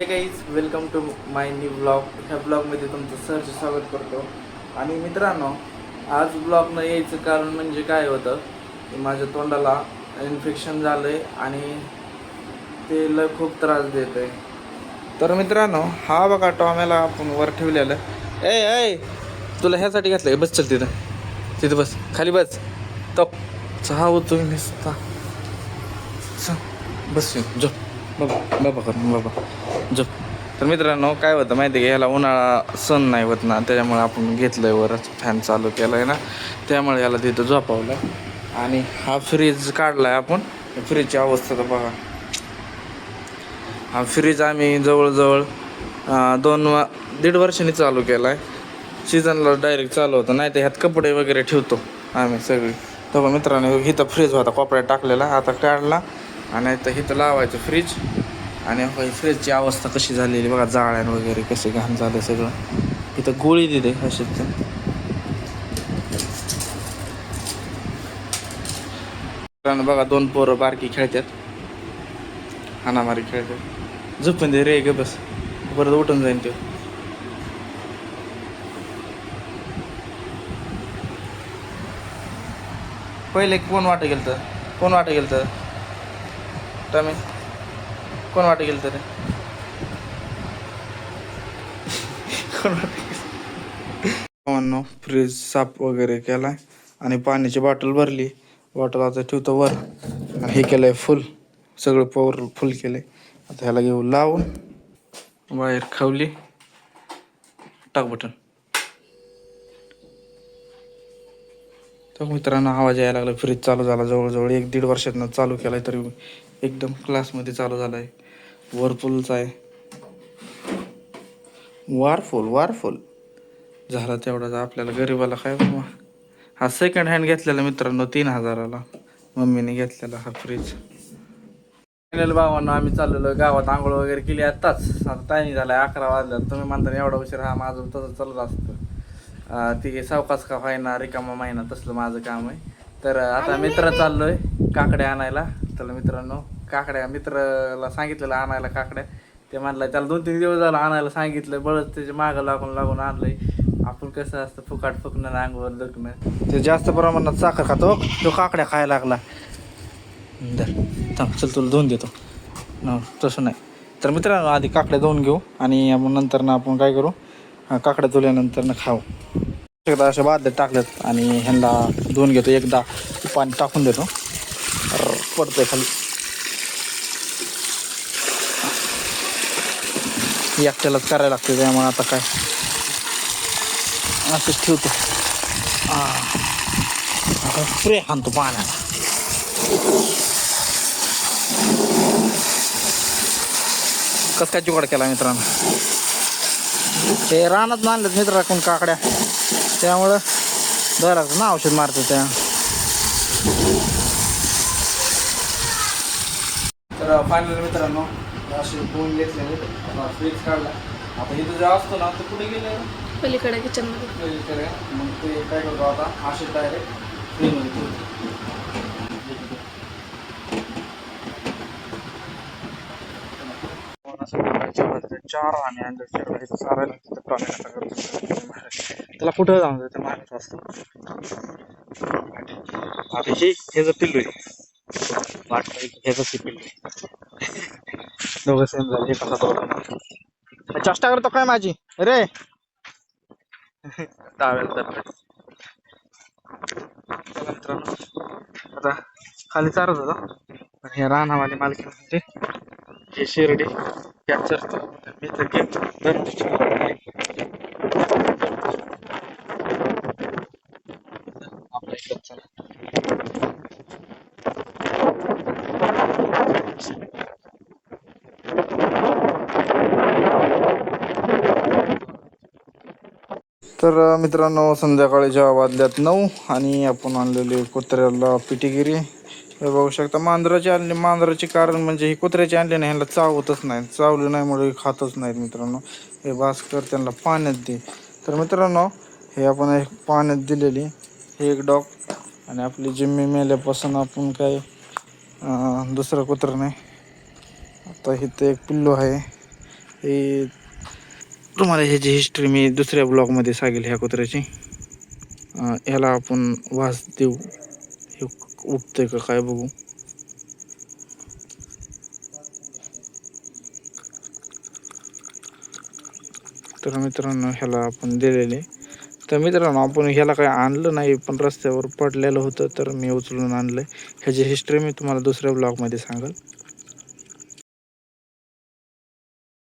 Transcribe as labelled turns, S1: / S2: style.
S1: Guys welcome to my new blog ह्या ब्लॉगमध्ये तुमचं सहर्ष स्वागत करतो. आणि मित्रांनो आज ब्लॉग न यायचं कारण म्हणजे काय होतं? की माझ्या तोंडाला इन्फेक्शन झालं आहे आणि ते लय खूप त्रास देत आहे तर मित्रांनो हा बघा टॉम्याला आपण वर ठेवलेलं. ए ए तुला ह्यासाठी घातलं बस चल तिथं. तिथं बस. खाली बस. तो चहा होतो मी चल, बस झोप. बाबा बाबा कर बाबा. झोप तर मित्रांनो काय होतं माहिती आहे का? ह्याला उन्हाळा सण नाही होत ना त्याच्यामुळे आपण घेतलंय वरच फॅन चालू केला आहे ना. त्यामुळे याला तिथं झोपावलं. आणि हा फ्रीज काढला आहे आपण फ्रीजची अवस्था तर बघा. हा फ्रीज आम्ही जवळजवळ दोन वा दीड वर्षांनी चालू केला आहे सीझनला डायरेक्ट चालू होतं. नाही तर ह्यात कपडे वगैरे ठेवतो आम्ही सगळी. तर बघा मित्रांनो इथं फ्रीज होता कोपऱ्यात टाकलेला. आता काढला. आणि तर इथं लावायचं फ्रीज आणि फ्रीजची अवस्था कशी झालेली बघा जाळ्यान वगैरे कसे घाण झालं सगळं. इथं गोळी दिली असे बघा दोन पोरं बारकी खेळतात. हाणामारी खेळतात. झोपून दे रे ग बस. परत उठून जाईन तो. पहिले कोण वाटं गेलं तर कोण वाटं गेलं तर टमी कोण वाटं गेलं तर? कोण वाटं फ्रीज साफ वगैरे केलाय आणि पाण्याची बॉटल भरली. बॉटल आता ठेवतो वर. आणि हे केलंय फुल सगळं पॉवर फुल केलंय. आता ह्याला घेऊ लावून. वायर खवली. टाक बटन तर मित्रांनो आवाज यायला लागला. फ्रीज चालू झाला. जवळजवळ एक दीड वर्षातनं चालू केलाय तरी. एकदम क्लासमध्ये चालू झालाय. वरफुलचा आहे. वारफुल वारफुल. झाला तेवढाच. आपल्याला गरीबाला काय बाबा हा सेकंड हँड घेतलेला मित्रांनो तीन हजाराला. मम्मीने घेतलेला हा फ्रीज फायनल भावांना आम्ही चाललेलो गावात. आंघोळ वगैरे केली आत्ताच. आता टायमिंग झालाय अकरा वाजल्या तुम्ही म्हणता एवढा उशीर. हा माझं तसं चालत असतं. ती सावकाश का व्हायना रिकामा महिना तसलं माझं काम आहे. तर आता मित्र चाललोय. काकड्या आणायला. त्याला मित्रांनो काकड्या मित्राला सांगितलेलं आणायला काकड्या. ते म्हणलं त्याला दोन तीन दिवस झालं आणायला सांगितलं बळच त्याच्या मागं लागून लागून आणलंय. आपण कसं असतं फुकाट फुकणं अंगवर दुखणं. ते जास्त प्रमाणात साखर खातो तो काकड्या खायला लागला. थांब चल तुला दोन देतो. तसं नाही. तर मित्रांनो आधी काकड्या धुवून घेऊ आणि आपण नंतर ना आपण काय करू? काकड्या धुल्यानंतर ना खाऊ. एकदा अशा बादल्यात टाकल्यात आणि ह्यांना धुवून घेतो एकदा पाणी टाकून देतो. पडतोय खाली एकट्यालाच करायला लागते त्यामुळे आता काय. असंच ठेवतो. आता स्प्रे आणतो पाण्याला. कस काय जुगाड केला मित्रांनो? ते रानात मानलेत मित्र राखून काकड्या. त्यामुळं दर लागतं ना औषध मारते त्या. तर फायनल मित्रांनो असे दोन घेतले आता फ्रीज काढला. आता इथं जे असतो ना तर कुठे गेले
S2: पलीकडे किचनमध्ये
S1: पलीकडे. मग ते काय करतो आता? असे डायरेक्ट फ्रीजमध्ये ठेवतो. चार आणि सारायला करतो त्याला कुठं जाऊन जायचं मारत असतो आता हे हे जर पिल्लू आहे. दोघं सेम झाले करतो काय माझी? रे मित्रांनो आता खाली चारत होता. पण हे रानावाले मालकी म्हणजे हे शिर्डी. कॅप्चर मी तर गेम तर मित्रांनो संध्याकाळीच्या वाजल्यात नऊ आणि आपण आणलेले कुत्र्याला पिटीगिरी हे बघू शकता मांजराची आणली मांजराचे कारण म्हणजे ही कुत्र्याची आणले नाही ह्याला चावतच नाही. चावले नाही मुळे खातच नाहीत मित्रांनो. हे भास्कर त्यांना पाण्यात दे. तर मित्रांनो हे आपण एक पाण्यात दिलेली हे एक डॉग. आणि आपली जिम्मी मेल्यापासून आपण काय दुसरं कुत्रं नाही. आता इथं एक पिल्लू आहे. हे तुम्हाला ह्याची हिस्ट्री मी दुसऱ्या ब्लॉगमध्ये सांगेल ह्या कुत्र्याची. ह्याला आपण वास देऊ हे उठतंय का काय बघू. तर मित्रांनो ह्याला आपण दिलेले. तर मित्रांनो आपण ह्याला काही आणलं नाही पण रस्त्यावर पडलेलं होतं तर मी उचलून आणलं ह्याची हिस्ट्री मी तुम्हाला दुसऱ्या ब्लॉगमध्ये सांगेल.